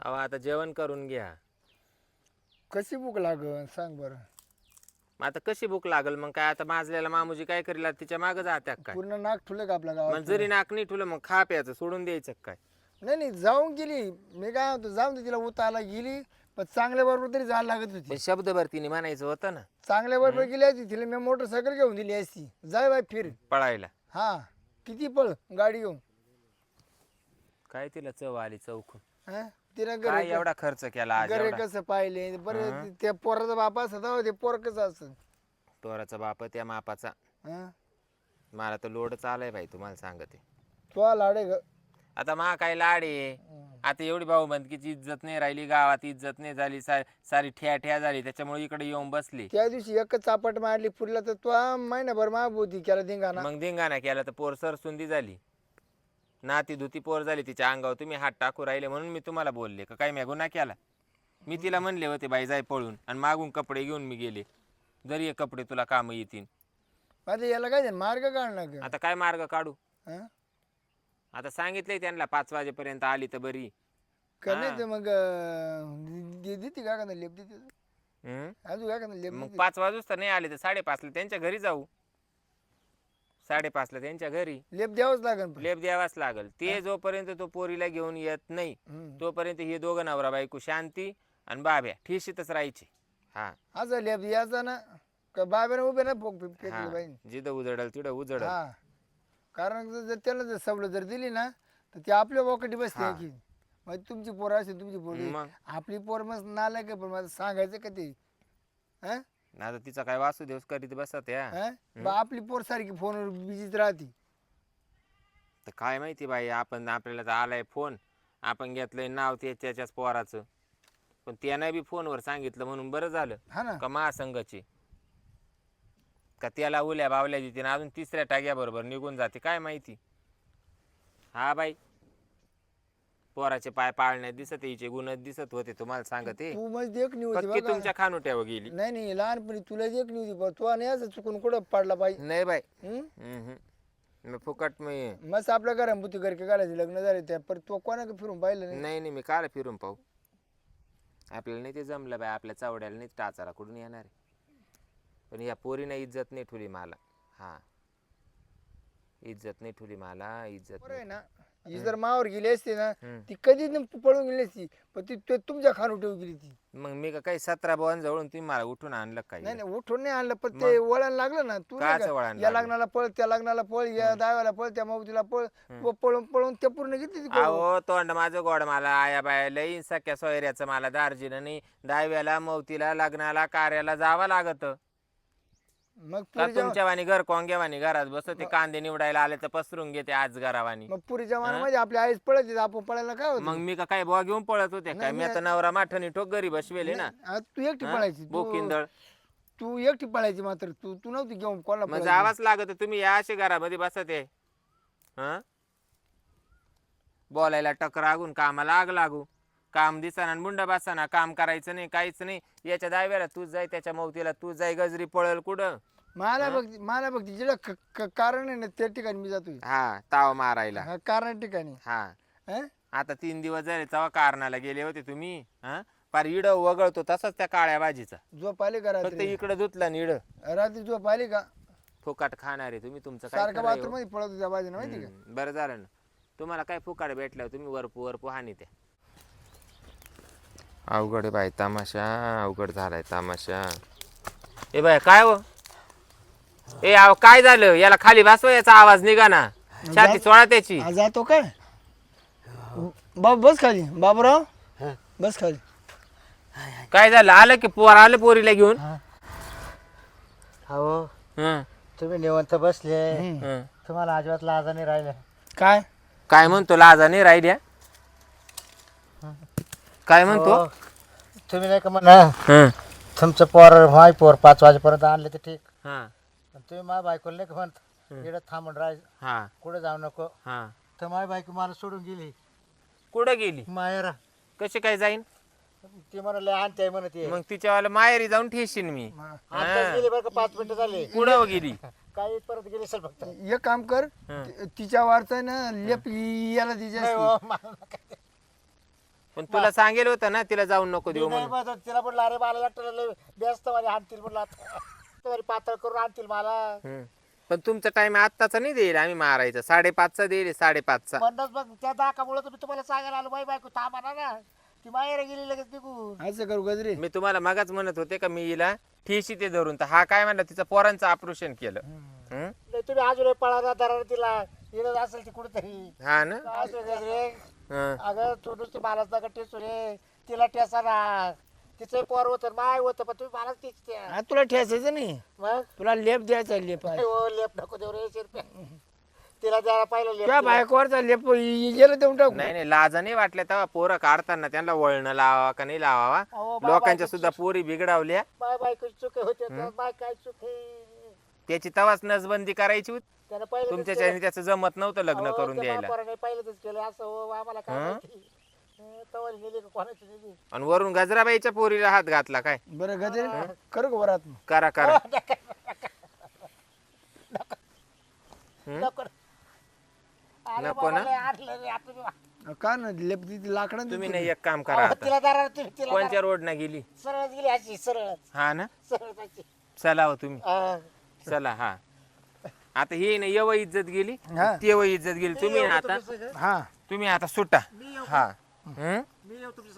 अहो आता जेवण करून घ्या. कशी भूक लागल सांग बरं. मग आता कशी भूक लागल? मग काय आता माजलेला मामुजी काय करील? तिच्या मागं जात्या काय? पूर्ण नाक ठुलं का आपल्या मग गावात जरी नाक नाही ठुलं मग खा प्यायचं सोडून द्यायचं काय? नाही नाही जाऊन गेली. मी काय होतो जाऊन दे तिला उतारला गेली. पण चांगल्या बरोबर तरी जायला लागत होती. पण शब्दभर तिने म्हणायचं होतं ना. चांगल्या बरोबर गेली असती तिला मी मोटरसायकल घेऊन दिली असती. जाय बाय फिर. पळायला. हा किती पळ? गाडी घेऊन. काय तिला चव आली चौकून. हा? काय घरी एवढा खर्च केला आज? घरी एवढा? कसं पाहिले? बरं त्या पोराचा बापा असता ते पोर कसं असत पोराचा बाप त्या मापाचा. मला तर लोडच आलाय बाई तुम्हाला सांगते. तो लाडे ग. आता मा काय लाड आहे? आता एवढी भाऊबंदकीची इज्जत नाही राहिली गावात इज्जत नाही झाली सा- सारी ठ्या ठ्या झाली त्याच्यामुळे इकडे येऊन बसली. त्या दिवशी एकच चापट मारली फुटला तर तो महिनाभर होती केला धिंगाणा. मग धिंगाणा केला तर पोर सरसुंदी झाली. नाती धुती पोर झाली तिच्या अंगावर तुम्ही हात टाकू राहिले म्हणून मी तुम्हाला बोलले का? काय मी गुन्हा केला? मी तिला म्हणले होते बाई जाय पळून आणि मागून कपडे घेऊन मी गेले. जरी हे कपडे तुला कामं येतील. याला काय झालं? मार्ग काढणार का? आता काय मार्ग काढू? हा? आता सांगितलंय त्यांना पाच वाजेपर्यंत आली तर बरी. का नाही तर मग अं, दे- देते का का नाही लेप देते? हम्म? अजून काय का नाही लेप मग देते? पाच वाजूच तर नाही आले तर साडेपाचला त्यांच्या घरी जाऊ. साडेपाचला त्यांच्या घरी. लेप द्यावंच लागेल पण. लेप द्यावाच लागल. ते जोपर्यंत तो पोरीला घेऊन येत नाही हम्म. तोपर्यंत हे दोघं नवरा बायको शांती आणि बाब्या ठिशीतच राहायचे. हा. असं लेप यायचा ना का बाब्याने उभे ना फोक हा. फेकली बाई जिथं उजडल तिथं उजडल. हा. कारण जर जर त्याला जर सवलत जर दिली ना तर ते आपल्या वॉकटी बसते हा. की मग तुमची पोर असेल तुमची पोर मग? आपली पोर मग नालाय का पण मला सांगायचं का ते? हा? आता तिचा काय वासुदेव करीत बसत या. हा? बा आपली पोर सारखी फोनवर बिजीच राहते. तर काय माहिती बाई आपण आपल्याला तर आलाय फोन. आपण घेतलंय नाव ते त्याच्याच पोराचं. पण त्यानं बी फोनवर सांगितलं म्हणून बरं झालं. हा ना. का महासंघाची? का त्याला उल्या बावल्या देते अजून तिसऱ्या टाग्याबरोबर निघून जाते काय माहिती? हा बाई. पोराचे पाय पाळण्यात दिसत हिचे गुण दिसत होते तुम्हाला सांगते. तू मग देख नाही होती पक्की बघा. तुमच्या खानुट्यावर गेली? नाही नाही लहानपणी तुला देख नाही होती पण तू नाही असं चुकून कुठं पडला पाहिजे नाही बाई. हम्म? हम्म. मी फुकट मी मस्त आपल्या घर घालायचे लग्न झाले त्या पर तो कोणाकडे फिरून पाहिलं नाही? नाही नाही मी काल फिरून पाहू? आपल्याला नाही ते जमलं बाई आपल्या चावड्याला नाही टाचाला कुठून येणार आहे? पण या पोरीनं इज्जत नाही ठुली मला. हा. इज्जत नाही ठुली मला इज्जत बरं आहे नाही. ना. ही. जर मावर गेली असती ना हम्म. ती कधीच नाही पळून गेली असती पण ती ते तुमच्या खाणू ठेवून गेली ती मग मी का काही सतरा बोन जवळून तुम्ही मला उठून आणलं नाही काही नाही उठून नाही आणलं पण ते वळण लागलं ना तू नाही काचं का, वळण या लागलं? लग्नाला पळ त्या लग्नाला पळ या दाव्याला पळ त्या मावतीला पळ व पळून पळून ते पूर्ण घेतली ती पळून. अहो तोंड माझं गोड मला आया बाया लई सख्या सोयऱ्याचं मला दार्जिन नाही दहाव्याला मवतीला लग्नाला कार्याला जावं लागत. मग का पुरीच्या तुमच्या वाणी घर घरात बसत ते कांदे निवडायला आले तर पसरून घेते आज घरावानी. मग पुरीच्या मनामध्ये आपल्या आईच पळत येते, आपण पळायला काय होत? मग मी का काय बुवा घेऊन पळत होते काय? मी आता नवरा माठणी ठोक घरी बसवेले ना. तू एकटी पळायची तू बोकिंदळ. तू एकटी पळायची मात्र तू तू नव्हती घेऊन कोणाला मग पळायची. जावाच लागत तुम्ही या असे घरामध्ये बसत आहे. हं? बोलायला टकर लागून कामाला आग लागू. काम दिसाना मुंडा बसाना काम करायचं नाही काहीच नाही. याच्या दाव्याला तू जाय त्याच्या मवतीला तू जाय गजरी पळल कुठं? मला बघ मला बघ क- कारण आहे ना त्या ठिकाणी मी जातोय. हा ताव मारायला. हा कारण ठिकाणी. हा. हं? आता तीन दिवस झाले तेव्हा कारणाला गेले होते तुम्ही हा? पार इड वगळतो तसाच त्या काळ्या भाजीचा. झोप आली का फक्त रात्री? इकडं धुतला निड रात्री झोप आली का? फुकाट खाणारे तुम्ही तुमचं काय सारखं खरं आहे बाथरूम हो? मध्ये पळत होत्या बाजूने माहिती का? हम्म, बरं झालं ना. तुम्हाला काय फुकाट भेटलं तुम्ही वरपू वरपू हानी त्या. अवघड आहे बाई तमाशा अवघड झालाय तमाशा. ए बाय काय हो? ए अहो काय झालं? याला खाली बसवा याचा आवाज निघा ना. छाती सोळा त्याची. जातो काय? बाब बस खाली. बाबूराव बस खाली. काय झालं? आलं की पोर आलं पोरीला घेऊन? हो. हं, तुम्ही निवंत बसले. हं. तुम्हाला अजिबात लाजा नाही राहिल्या. काय? काय म्हणतो लाजा नाही राहिल्या? काय म्हणतो? हो. तुम्ही नाही का म्हणा हं, तुमचं पोर माय पोर पाच वाजेपर्यंत आणले तर ठीक. हा. पण तुम्ही माझ्या बायकोला नाही का म्हणत इकडे थांबून राहाय हा. कुठे जाऊ नको. हा. तर माझी बायको मला सोडून गेली. कुठं गेली? मायरा कशी काय जाईन? ती म्हणले आणते म्हणत मग तिच्यावाला माहेरी जाऊन ठेशीन मी. आताच गेली बरं का पाच मिनिटं झाली. कुठं गेली? काही परत गेली सर फक्त. एक काम कर. ति- तिच्या वारचा ना लेप याला तिच्या नाही हो, मला नका. पण तुला सांगेल होतं ना तिला जाऊन नको देऊ नाही म्हणून. मग तिला म्हटलं अरे मला एकट्याला लय व्यस्त मध्ये आणतील म्हटलं आता तरी पातळ करून आणतील मला. हम्म. पण तुमचा टाइम आत्ताचा नाही देईल आम्ही मारायचा. साडेपाचचा देईल साडेपाचचा. म्हणूनच मग त्या दाखामुळे तुम्ही तुम्हाला सांगायला आलो बाई बायको थांबा ना ना. ती माहेर गेली लगेच निघून. असं करू गजरे मी तुम्हाला मगाच म्हणत होते का मी हिला ठेशी ते धरून तर हा काय म्हणला तिचा पोरांचं ऑपरेशन केलं. हम्म? नाही तुम्ही अजून पळा दरार तिला. असेल ती कुठेतरी. हा ना? गजरे हं. अगं तू नुसती मलाच नका टेचू रे तिला टेसा ना. तिचं पोर होतं माय होतं पण तुम्ही मलाच टेचत्या हा तुला ठेसायचं नाही. मग? तुला लेप द्यायचा लेप आहे. हो लेप नको देऊ रे शिरप्या तिला द्यायला पाहिलं लेप त्या तिला. बायकोवरचा लेप गेलं देऊन टाकू. नाही नाही लाजा नाही वाटल्या तेव्हा पोरं काढताना त्यांना वळणं लावावा का नाही लावावा? अहो, बाबा, लोकांच्या सुद्धा पोरी बिघडावल्या. माय बायको चुके होते तर माय काय चुके त्याची तवाच नसबंदी करायची होती. त्यानं पहिलं तुमच्याच्याने त्याचं जमत नव्हतं लग्न करून द्यायला. पहिलं केलं. असं हो आम्हाला काय? माहिती. तवर गेली का कोणाची गेली आणि वरून गजराबाईच्या पोरीला हात घातला काय? बरं गजरे? करू का वरात? मग? करा करा. हं? नको अरे नको बाबा, ना? लय आटलं रे, आता मी- का ना लेप ती लाकडं तुम्ही नाही एक काम करा अहो, आता. तिला दारा तुम्ही तिला कोणच्या रोडना गेली? दारा- सरळच गेली अशी सरळ हा ना? सरळ अशी. चला हो तुम्ही. चला हा. आता हे ना यव इज्जत गेली हा. तेव इज्जत गेली. तुम्ही ना आता? हा. तुम्ही आता सुटा. हा. हं?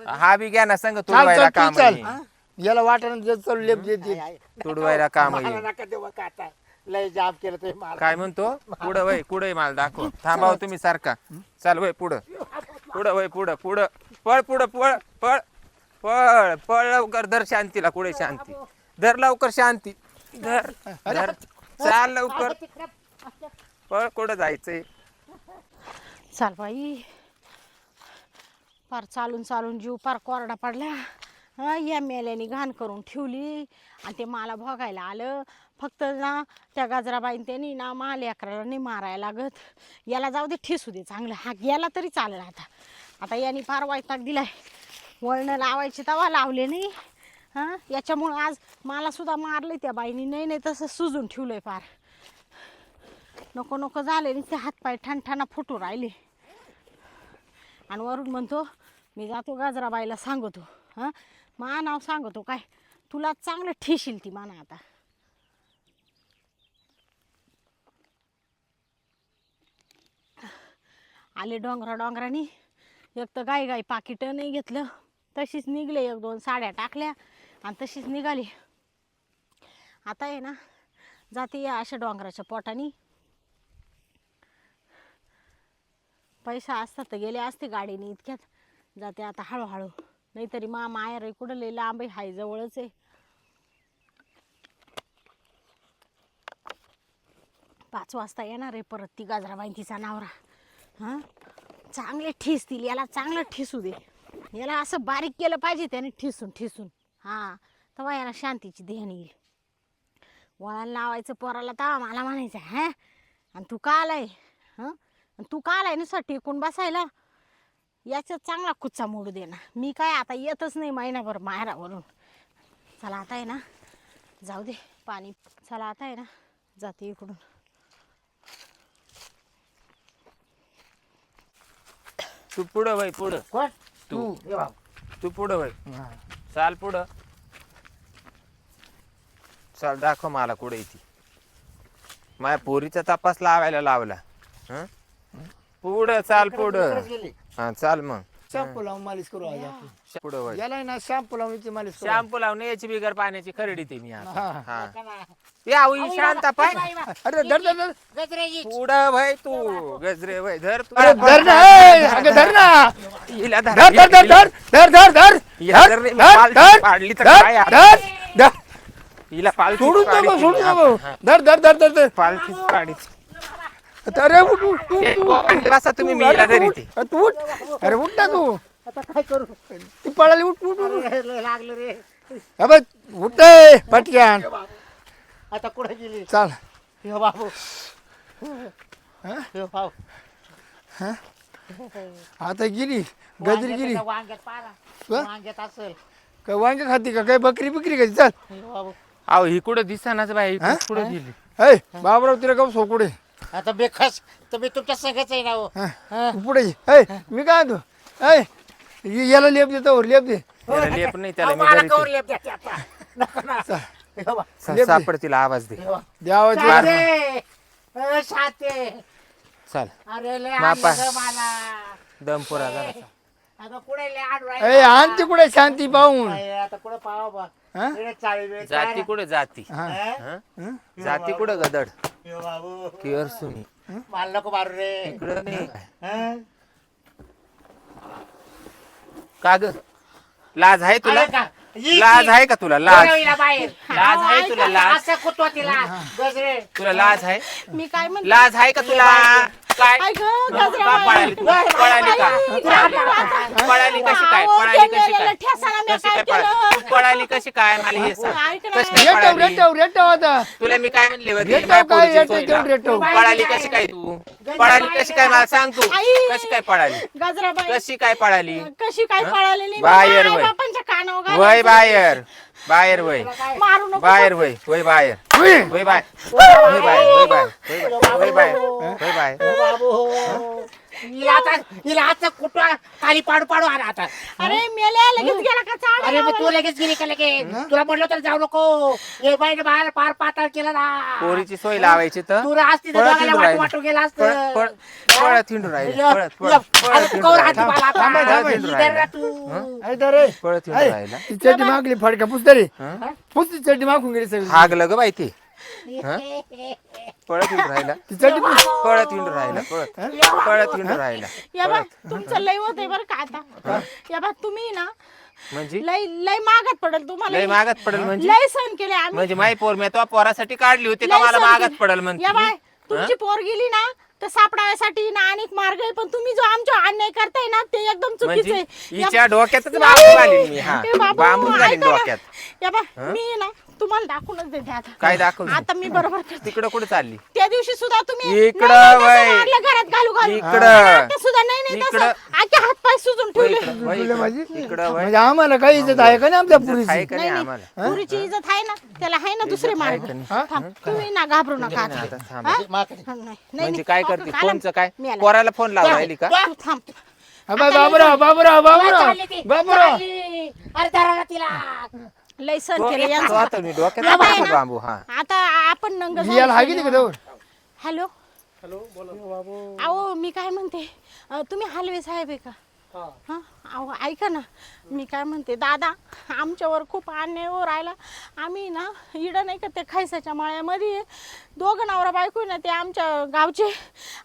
हा बी घ्या ना संग चाल तुडवायला चाल काम तू चाल. आहे. याला वाटण जे चालू लेप देते आहे, आहे. तुडवायला काम मला. नका देऊ लय जाम केलं तुम्ही मला. काय म्हणतो? पुढं वय पुढे मला दाखव. थांबाव तुम्ही सारखा. चाल वय पुढं. पुढं वय पुढं पुढं. पळ पुढं पळ पळ. पळ पळ लवकर धर शांतीला कुठे शांती. धर लवकर शांती. धर धर. चाल लवकर. पळ कुठं जायचंय? चाल बाई. फार चालून चालून जीव फार कोरडा पडला. हा या मेल्याने घाण करून ठेवली. आणि ते मला भोगायला आलं. फक्त ना त्या गजराबाईन त्यांनी ना माल अकराला नाही मारायला लागत. याला जाऊ दे ठेसू दे चांगलं. हा गेला तरी चालेल आता. आता यांनी फार वैताग दिलाय. वळणं लावायची तवा लावले नाही. हां? याच्यामुळं आज मला सुद्धा मारले त्या बाईनी. नाही नाही तसं सुजून ठेवलंय फार. नको नको झाले ते हातपाय ठणठणा फुटू राहिले. आणि वरून म्हणतो मी जातो गाजराबाईला सांगतो. हां? मा नाव सांगतो काय? तुला चांगलं ठेशील ती माना आता. आले डोंगरा डोंगरानी. एक तर गाई गाई पाकिटं नाही घेतलं. तशीच निघले एक दोन साड्या टाकल्या. आणि तशीच निघाली. आता आहे ना जाते या अशा डोंगराच्या पोटानी. पैसा असता तर गेले असते गाडीने इतक्यात. जाते आता हळूहळू. नाहीतरी मा माया आहे कुठं लई लांब आहे हाय जवळच आहे. पाच वाजता येणार आहे परत ती गाजराबाई तिचा नावरा. हां? चांगले ठेसतील याला चांगलं ठेसू दे. याला असं बारीक केलं पाहिजे त्याने ठेसून ठेसून. हां तेव्हा याला शांतीची ध्यान येईल. वळायला लावायचं पोराला तवा मला म्हणायचं हॅ? आणि तू का आलाय? हं? आणि तू का आलाय नुसतं टेकून बसायला? याच्यात चांगला कुच्चा मोडू दे ना. मी काय आता येतच नाही महिनाभर माहेरावरून. चला आता आहे ना जाऊ दे पाणी चला आता आहे ना जाते इकडून. तू पुढं वय पुढं. कोण? तू. तू पुढं हा. चाल पुढं. चाल दाखव मला कुठे ती. माझ्या पोरीचा तपास लावायला लावला. हं? पुढं चाल पुढं. हा चाल मग. शॅम्पू लावून मालिश करू आज आपण. पुढं वय याला आहे ना शॅम्पू लावून इथे मालिश करू. शॅम्पू लावून याची बिगर पाण्याची खरडी ते मी आता. हा. हा? या शांत पाय. अरे धर धर धर. पुढं वय तू. गजरे वय धर तू. अरे धर ना ए, अगं धर ना. हिला धर, धर धर धर धर धर धर धर. हिला धर धर धर पाल- धर पाडली तर धर काय आता? धर धर. हिला पालथीच सोडून नको. सोडून नको. धर धर धर धर धर. पालथीच काढीची. अरे उठ उठ उठ, ए, उठ. बसा तुम्ही मी अरे उठ. ती. अरे तू उठ. अरे उठ ना तू. आता काय करू? ती पळाली उठ उठ उठ. अरे, लय लागलं रे. अबे उठ ए, पटक्यान आता कुठे गेली? चाल. हे बाबू. हा? हे बाबू. आता गेली गजरी गेली. वांग्यात- असेल. काय वांगे खाती का? काय बकरी बिकरी खाती चाल. हे बाबू. अहो ही कुठं दिसनाच बाई हा? कुठं गेली? ऐ बाबराव तिला का सोकुडे आता बेखस तर मी तुमच्या संघच आहे ना हो. तू पुढे ये. ऐ मी काय म्हणतो? ऐ याला लेप देतो वर लेप दे. त्याला लेप नाही त्याला मी मला घरी ते. सा- सापड तिला आवाज दे. द्यावा ते. शाते. अ, शाते. चाल. अरे लय मापा. आणलं गं मला. दम पुरा जरा आता कुठे लय शांती पाहून. आता कुठे पाहा बा? हा? इकडे चाळी वेळ जाती काय कुठं? जाती. हा. हं? जाती कुठं गदड? हे बाबू. किअर सुनी. मला नको मारू रे. इकडं नाही. हं? का ग? लाज आहे तुला? अरे का? ही- लाज आहे का तुला? लाज. बोलव हिला बाहेर. लाज आहे तुला? लाज. असं तिला. गजरे तुला लाज आहे? मी काय म्हणते? लाज आहे का तुला? काय? काय गं, गजरा का बाई? पळाली तू? पळाली का? पळाली कशी काय? अहो, पळाली कशी काय? ठेसाला मी कशी काय काय केलं? पळाली? पळाली कशी काय? मला हे सांग. ऐक ना. कशी काय रेटव पळाली? रेटव रेटव आता. तुला मी काय म्हणले होते रेटव माझ्या काय? पोरीची रेटव सोय तेवढं लाव. रेटव पळाली कशी काय तू? पळाली कशी काय? मला सांग तू. आई. कशी काय पळाली? गजराबाई कशी काय पळाली? कशी काय पळाली नाही बाहेर वय. बापांच्या कानावर वय घालायचं. बाहेर. बाहेर वय. मारू नको बाहेर वय. वय बाहेर. वय. बाय वय बाय वय बाय वय बाय वय बाय बाबू. हिला आता हिला आता कुठं खाली पाडू पाडू आला आता. अरे मेल्या लगेच गेला का? चाड अरे मग तू लगेच गेली का लगेच? तुला म्हटलं तर जाऊ नको. हे बाईने बाहेर पार पाताळ केलं ना. पोरीची सोय लावायची तर. तू असती तर पळत दोघांना हिंडू वाटू राहिली. वाटू गेला पळ- असतं. पळ- पळत हिंडू राहिले. या- पळत या- पळत अरे पळत तू हिंडू कवर राहिले. हात मला आता. थांबा, थांबा. इधर रा तू. ऐ तर रे. पळत हिंडू ऐ, राहिला. ती चड्डी मागली फडका पुस्तरी. हं? पुसती चड्डी मागून गेली सगळी. हागलं ग बाई ते. पळत हिंडू राहिला. पळत हिंडू राहिला पळत. पळत हिंडू राहिला या बा तुमचं लय होत आहे बरं का आता. या बा तुम्ही ना म्हणजे? लय लय मागत पडेल तुम्हाला. लय मागत पडेल म्हणजे? लय सहन केले आम्ही. म्हणजे माई पोर मी तो पोरासाठी काढली होती का लय मला सहन मागत केले. पडेल या म्हणते बाय तुमची पोर गेली ना तर सापडायसाठी ना अनेक मार्ग आहे पण तुम्ही जो आमच्या अन्याय करताय ना ते एकदम चुकीचं म्हणजे आहे. या- हिच्या डोक्यातच बांबू घालीन मी हा. ए बाबू, बांबू घालीन ऐका ना. डोक्यात. या बा मी ना तुम्हाला दाखवूनच देते आता काय दाखवलं? आता मी बरोबर करते तिकडं कुठे चालली त्या दिवशी सुद्धा तुम्ही इकडं नाही, नाही, तसं वय. मारलं घरात घालू घालू इकडं. आणि आता सुद्धा नाही नाही इकडं. आखे हात पाय सुजून वय ठेवले इकडं, वय तुला इकडं. माझी इकडं वय म्हणजे आम्हाला काही इज्जत आहे का नाही आपल्या आहे पुरीची का नाही नाही आम्हाला नाही पुरीची इज्जत आहे ना त्याला आहे ना दुसरे मार्ग? थांब, तुम्ही ना घाबरू नका आता. आता थांब. हा? माकडे. नाही, नाही, म्हणजे नाही. काय करते काला- फोनचं काय मी आला. पोराला फोन लावून राहिली का तू थांब हा बाय बाबूराव बाबूराव बाबूराव चालली ती. बाबूराव चालली. अरे धरा ना तिला लय सण केले तो यांचं. आता मी डोक्यात ना. बांबू हा. आता आपण नंग याला हागी का जवळ हॅलो? अहो मी काय म्हणते अं, तुम्ही हलवे साहेब आहे का? हा अहो ऐका ना मी काय म्हणते दादा आमच्यावर खूप अन्याय हो राहिला आम्ही ना इडं नाही का ते खायसाच्या माळ्यामध्ये दोघं नवरा बायको ना ते आमच्या गावचे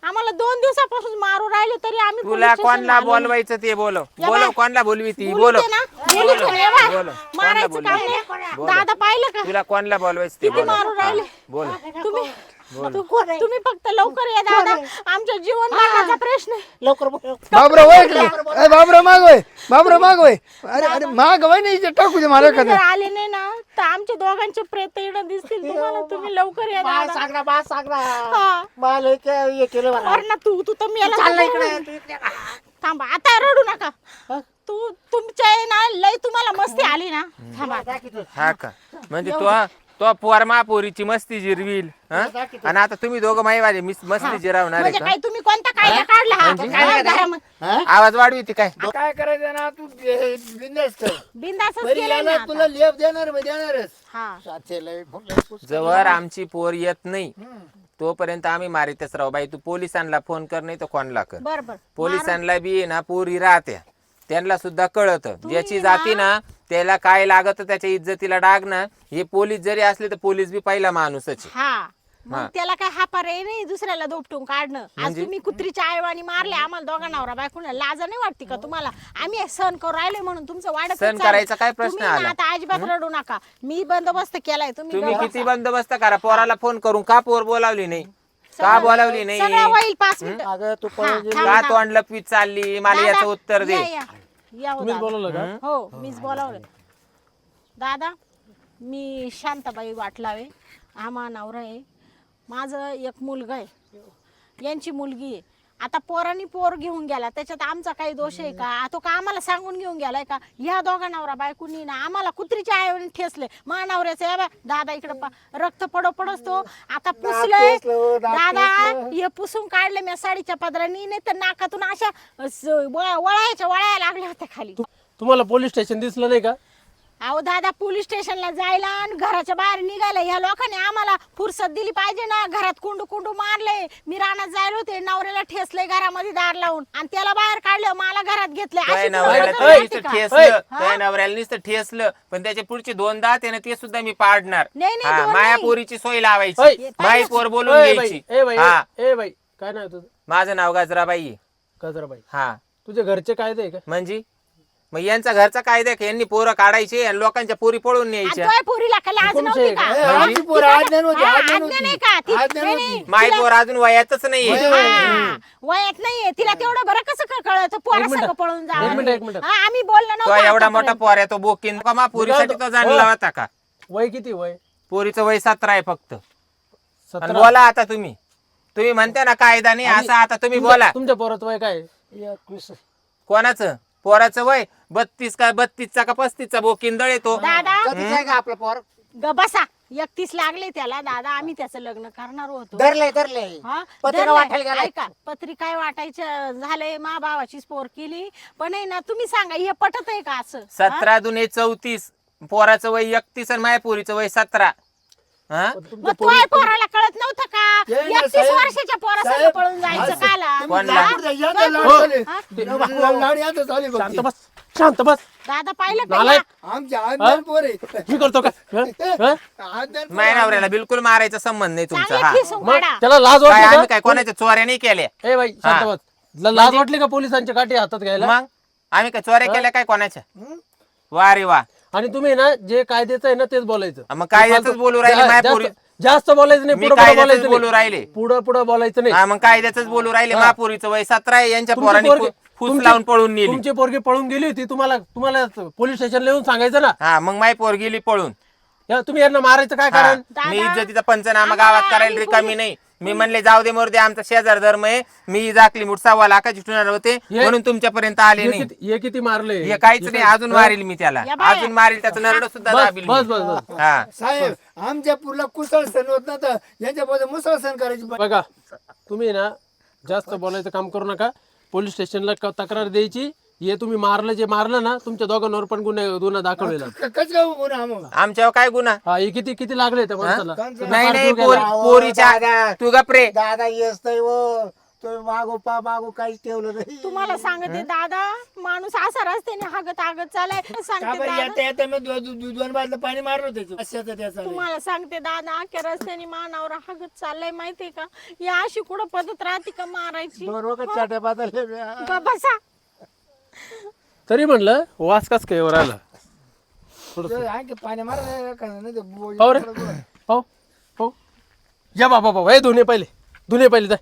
आम्हाला दोन दिवसापासून मारू राहिले तरी आम्ही तुला कोणला आलो. बोलवायचं ते बोलव या बोलव बाय. कोणला बोलवी ती बोलू बोलव दे ना बोलू दे ना, या बाय. बोलव. मारायचं? नाही बोलव. दादा पाहिलं का तुला कोणला बोलवायचं ते किती बोलव. मारू राहिले बोल तुम्ही तू- तुम्ही फक्त लवकर या दादा. आमच्या जीवन मरणाचा प्रश्न आहे. लवकर बोल. बाबूराव वय इकडे. ए बाबूराव माग वय. बाबूराव माग वय. अरे अरे माग वय नाही इथे टाकू दे मला तुम्ही एखादं. जर आले नाही ना तर आमच्या दोघांचे प्रेत इकडं दिसतील. तुम्हाला तुम्ही लवकर या बा दादा. सांगणार बा सांगणार हा. मला एक हे केलं. अरे ना तू तू तर मेला चाललं. इकडे तू इकडे. का? थांबा आता रडू नका. हा? तू तुमच्या आहे ना लय तुम्हाला मस्ती आली ना. थांबा. दाखव तू. हा का? म्हणजे तो तो पोर महापोरीची मस्ती जिरवील हं? आणि आता तुम्ही दोघं माईवाले मिस- मस्ती जिरावणार आहे म्हणजे का? काय तुम्ही कोणता कायदा काढला? हा? हा, घरामध्ये. हा? आवाज वाढवी ती काय? काय करायचं ना तू बिंदास कर बिनधास्तच बरी केलंय ना याला आता. तुला लेप देणार देणारच. हा. साथे लय फुल- लय पुस- जवळ आमची पोर येत नाही. तोपर्यंत आम्ही मारितच राहू. बाई तू पोलिसांना फोन कर नाही तर कोणला कर. बर बर. पोलिसांना बी आहे ना पोरी राहत्या. त्यांना सुद्धा कळत. ज्याची जाती ना त्याला काय लागत त्याच्या इज्जतीला डाग ना हे पोलीस जरी असले तर पोलीस बी पहिला माणूसच आहे. हा. मग हा. त्याला काय हा पर्याय नाही दुसऱ्याला दोपटून काढणं. आज म्हणजे? तुम्ही कुत्रीच्या आईवाणी मारले आम्हाला दोघा नवरा बायकोला लाज नाही वाटते का तुम्हाला? आम्ही हे सहन करू राहिले म्हणून तुमचं वाढत सहन करायचा काय प्रश्न आला? आता अजिबात रडू नका. मी बंदोबस्त केलाय तुम्ही किती बंदोबस्त करा? पोराला फोन करून का पोर बोलावली नाही? का बोलावली नाही? सगळं होईल पाच मिनिट. अगं तू हा, पळून गेली. थांब, का. तोंड लपवीत चालली? मला याचं उत्तर दे. या, या. या हो दादा. हो मीच बोलावलं. दादा मी शांताबाई वाटलावे. आम्हा नवरा आहे. माझं एक मुलगा आहे. यांची मुलगी आहे. आता पोरांनी पोर घेऊन गेला त्याच्यात आमचा काही दोष आहे का? तो का आम्हाला सांगून घेऊन गेलाय का? ह्या दोघा नवरा बायकोनी ना आम्हाला कुत्रीच्या आईवरून ठेसले महानवऱ्याचं हे बघ, दादा इकडे पा- रक्त पडो पडस तो. आता पुसलंय. हो, दादा. हे पुसून काढले मी साडीच्या पदरानी नाही तर नाकातून अशा स- वळा- वळायच्या वळायला लागल्या होत्या खाली. तुम्हाला पोलीस स्टेशन दिसलं नाही का? अहो दादा पोलीस स्टेशनला जायला आणि घराच्या बाहेर निघायला ह्या लोकांनी आम्हाला फुरसत दिली पाहिजे ना. घरात कुंडू कुंडू मारले. मी रानात जायला होते नवऱ्याला ठेसले घरामध्ये दार लावून. आणि त्याला बाहेर काढलं मला घरात घेतले. काय अशी नवऱ्याला ते नुसतं? ठेसलं हा? काय नवऱ्याला नुसतं ठेसलं पण त्याचे पुढचे दोन दात आहे ना ते सुद्धा मी पाडणार. नाही, नाही, दोन माया नाही. पोरीची सोय. लावायची. माई पोर बोलून ए बाई घ्यायची ए बाई हा. ए बाई काय नाव तुझं? माझं नाव गाजराबाई आहे. गजराबाई. हा. तुझे घरचे कायदे आहे का? म्हणजे? मग यांचा घरचा कायदा आहे का यांनी पोरं काढायचे आणि लोकांच्या पोरी पळून न्यायच्या. तोय पोरीला नव्हती का? आमची पोरं हा, नाही का? ती- नाही, नाही. माय पोर अजून वयातच नाहीये. हा, वयात नाहीये. तिला तेवढं बरं कसं क- कळत? पोरा. सगळं पळून एक मिनिट, एक जा मिनिट. आम्ही बोललो तो नव्हतं एवढा मोठा आतापर्यंत. पोर आहे तो बोकीन. का मा पोरीसाठी तो जाणला होता का? वय किती वय? पोरीचं वय सतरा आहे फक्त. आणि सतरा. बोला आता तुम्ही. तुम्ही म्हणता ना कायदा नाही असं आता तुम्ही तुमच्या- बोला. तुमच्या पोराचं वय काय? एकवीस. कोणाचं? पोराचं वय बत्तीस का बत्तीसचा का पस्तीसचा बोकीन दळ येतो. दादा. कधीच आहे का आपलं पोर? ग बसा. एकतीस लागले त्याला दादा. आम्ही त्याचं लग्न करणार होतो. धरले धरले हा? पत्रिका धरलंय. वाटायला गेलाय. ऐका पत्रिका वाटायचं झालंय. मा भावाची स्पोर केली. पण आहे ना तुम्ही सांगा हे पटत आहे का असं? हा? सतरा दुने चौतीस. पोराचं वय एकतीस आणि माया पोरीचं वय सतरा. हा मग पोराला कळत नव्हतं का ये ना, एकतीस साहेब. वर्षाच्या पोरासंग साहेब, पळून जायचं असं- काला तुम्ही कोणला? लाकूड द्या, या तर लाड. झाले. लाड- लाड या तर झाले बघ शांत ते. बस शांत बस दादा पाहिलं का नालायक. या? आमच्या आज्ञान पोर आहे मी करतो का हं? हं? आज्ञान पोर माया आहे. नवऱ्याला बिलकुल मारायचा संबंध नाही तुमचा चांगले हा मग काढा. त्याला लाज काय वाटली आम्ही का काय कोणाच्या चोऱ्या नाही केल्या ए बाई शांत हा. बस ला- लाज वाटली का पोलिसांच्या काठी हातात घ्यायला मग आम्ही काय चोऱ्या केल्या काय कोणाच्या वा रे वा आणि तुम्ही ना जे कायद्याचं आहे ना तेच बोलायचं. मग कायद्याचंच बोलू राहिले माया जास्त- पोरी जास्त बोलायचं नाही मी पुढे पुढे कायद्याचंच बोलायचं बोलू नाही राहिले. पुढे पुढे बोलायचं नाही. हा मग कायद्याच बोलू राहिले. महापुरीचं वय सतरा आहे यांच्या तुमची पोरांनी पोरगी- फु- फुस तुमची- लावून पळून नेली. तुमची पोरगी पळून गेली होती तुम्हाला तुम्हाला पोलीस स्टेशनला येऊन सांगायचं ना. हा मग माय पोर गेली पळून. या तुम्ही यांना मारायचं काय हा. कारण? मी इज्जतीचा पंचनामा गावात करायला रिकामी नाही. मी म्हणले जाऊ दे मोर दे आमचा शेजार धर्म आहे. मी जाकली मुठ सव्वा लाखाची ठेवणार होते. हे- म्हणून तुमच्यापर्यंत आले हे नाही. किती हे किती मारले? हे काहीच नाही अजून मारील मी त्याला. या बाया. अजून मारील त्याचं नरड सुद्धा बस दाबील बस मी. बस बस हा. साहेब आमच्या पुरला कुसळ सण होत ना तर यांच्या मध्ये मुसळ सण करायची बघा तुम्ही ना जास्त बोलायचं काम करू नका. पोलीस स्टेशनला क- तक्रार द्यायची. हे तुम्ही मारलं जे मारलं ना तुमच्या दोघांवर पण गुन्हे गुन्हा दाखवलेला. कच काय गुन्हा आम्हाला आमच्यावर काय गुन्हा? हा हे किती किती लागले त्या माणसाला? नाही नाही पोरी- पोरीच्या. तू गपरे दादा येस नाही वो तुम्ही मागो पा मागो काहीच ठेवलं नाही. तुम्हाला सांगते दादा माणूस असा रस्त्याने हागत हागत चालाय. का सांगते बरं दादा. येता येता मी दो- दो- दोन बाजूला पाणी मारलं त्याचं अशाचं त्याचं तुम्हाला सांगते दादा अख्ख्या रस्त्याने मानावर हागत चाललाय माहितीये का? या अशी कुठं पद्धत राहते का मारायची? दोन वखत चाट्या बदलले ब- बसा. तरी म्हणलं वास कस काय वर आला ते आणखी पाणी मारलं का नाही ते बो- पाहू रे. पाहू पाहू. या बाबा बाबा हे धुणे पहिले धुणे पहिले जाय.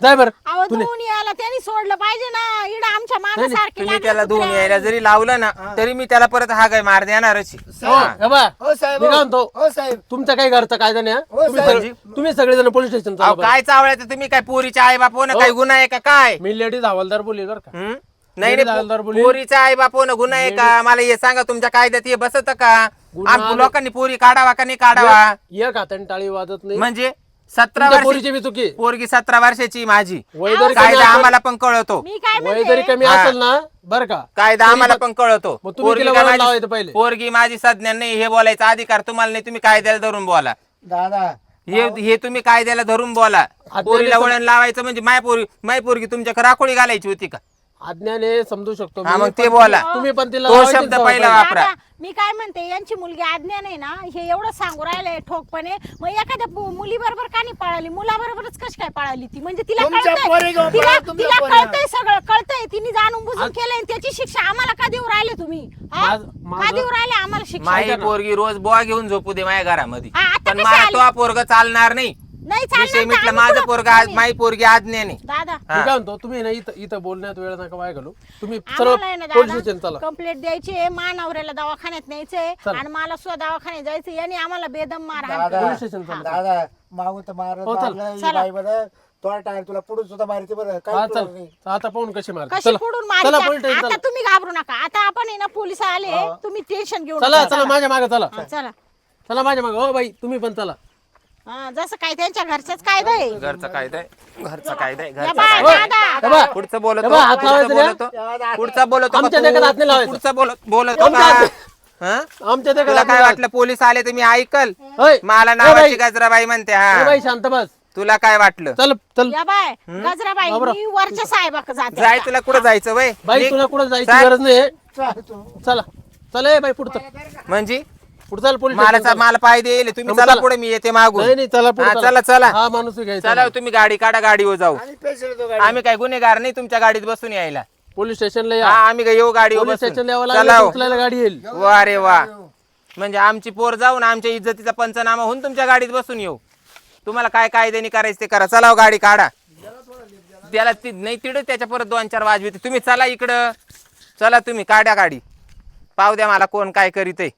जाय बरं अहो धुवून यायला त्यांनी सोडलं पाहिजे ना. इड आमच्या मागासारखे तुम्ही त्याला धुवून यायला जरी लावलं ना तरी मी त्याला परत हा काय मार देणारच हो, हे बा हो साहेब. मी काय म्हणतो. हो साहेब. तुमचा काही घरचा कायदा नाही हा? हो, तुम्ही साहेब. सगळे- तुम्ही सगळेजण पोलीस स्टेशन अहो काय चावळ्याचं तुम्ही काय पोरीच्या आई बाप ना काय गुन्हा आहे का काय? मी लेडीज हवालदार बोलली बरं का. हं? नाही नाही हवालदार पो- बोलली. पोरीचा आई बाप गुन्हा आहे का? मला हे सांगा तुमच्या कायद्यात हे बसत का? गुन्हा आम लोकांनी पोरी काढावा का नाही काढावा? एक हाताने टाळी वाजत नाही. म्हणजे सतरा तुमच्या वर्ष पोरीची बी चुकी. पोरगी सतरा वर्षाची माझी. वय जरी कमी कायदा आम्हाला पण कळतो मी काय वय म्हणते? जरी कमी. असेल ना बरं का. कायदा आम्हाला पण मग तुम्ही पोरगी तिला काय वळण माझी- पहिले. पोरगी माझी सज्ञा नाही हे बोलायचा अधिकार तुम्हाला नाही तुम्ही कायद्याला धरून बोला. दादा हे हे तुम्ही कायद्याला धरून बोला. पोरीला वळण लावायचं म्हणजे माय पोरी माय पोरगी तुमच्या राखोळी घालायची होती का? अज्ञाने समजू शकतो हा, मी, मग पण ते बोला. तुम्ही- तुम्ही पण तिला तो शब्द सवय पहिला पाहिजे. वापरा. दादा, मी काय म्हणते यांची मुलगी अज्ञान आहे ना हे एवढं सांगू राहिले ठोकपणे मग एखाद्या मुली बरोबर का नाही पळाली मुलाबरोबरच कशी काय पळाली ती म्हणजे तिला तुमच्या कळतंय तिला पळा, तुमच्या तिला पोरीला. कळतंय सगळं कळतंय तिने जाणून बुजून केलंय आणि त्याची शिक्षा आम्हाला का देऊ राहिले तुम्ही हा? माझ- का माझं- देऊ राहिले आम्हाला शिक्षा माई पोरगी रोज बोआ घेऊन झोपू दे माझ्या घरामध्ये हा, आता पण मला आली? तो पोरग चालणार नाही नाही विषय चालणार तर मिटलं आम्ही माझं कुठं- पोरग आज माई पोरगी आज्ञाने दादा. मी काय म्हणतो तुम्ही ना इथं इथं बोलण्यात वेळ नका वाय घालू. तुम्ही सर्व आम्हाला आहे ना पोलीस स्टेशन दादा चला. कंप्लेंट द्यायची मानवऱ्याला दवाखान्यात न्यायचंय चला. आणि मला सुद्धा दवाखान्यात जायचं यांनी आम्हाला बेदम मारहाण दादा पोलीस मागून तर मारत हो, चल. मारलं ही चला. बाई बरं. तो टायर तुला पुढून सुद्धा मारते बरं. हा काय चल. आता पाहून कशी मार कशी चला. पुढून चला मारी पोलीस स्टेशन आता तुम्ही घाबरू नका. आता आपण आहे ना पोलीस आले तुम्ही टेन्शन घेऊ चला नका. चला माझ्या मागे चला. चला. चला माझ्या मागे. हो बाई तुम्ही पण चला. हा, जसं काय त्यांच्या घरच्याच कायदा आहे. घरचा कायदा? आहे घरचा कायदा? आहे या घरचा बाय, कायदा? आहे. दादा. हे बा, पुढचं बोलतो हात पुढचं नाही. बोलतो. पुढचा बोलतो का आमच्या तू? देखत हात नाही लावायचा. पुढचा बोलत बोलतो आमच्या का? हात- हं? आमच्या ते तुला काय वाटलं पोलीस आले तर मी ऐकल? होय. मला नावाची बाई, गजराबाई म्हणते हा. बाई शांत बस. तुला काय वाटलं? चल चल. या बाय गजराबाई मी वरच्या साहेबाक जाते. जाय तुला कुठं जायचं वय? बाई निघ. तुला कुठं जायची चाल. गरज नाही चाल तू. चला. चला ए बाई पुढचं. म्हणजे? पुढं चाल पोलीस मला मला पाय देईल. तुम्ही चला. पुढे मी येते मागून. नाही नाही चला पुढं हा, चला. चला हा माणूस घ्यायचा चला तुम्ही गाडी काढा गाडीवर जाऊ. आणि पैसे देतो गाडी आम्ही काय गुन्हेगार नाही तुमच्या गाडीत बसून यायला. पोलीस स्टेशनला हा आम्ही काय येऊ गाडीवर पोलीस बसून. स्टेशनला यावं चला लागलं हो. उचलायला गाडी येईल. वा रे वा. म्हणजे आमची पोर जाऊन आमच्या इज्जतीचा पंचनामा होऊन तुमच्या गाडीत बसून येऊ. तुम्हाला काय कायद्याने करायचं ते करा. चला हो, गाडी काढा. त्याला ती नाही तिड त्याच्या परत दोन चार वाजवी तुम्ही चला इकडं. चला तुम्ही काढ्या गाडी. पाहू द्या मला कोण काय करीत आहे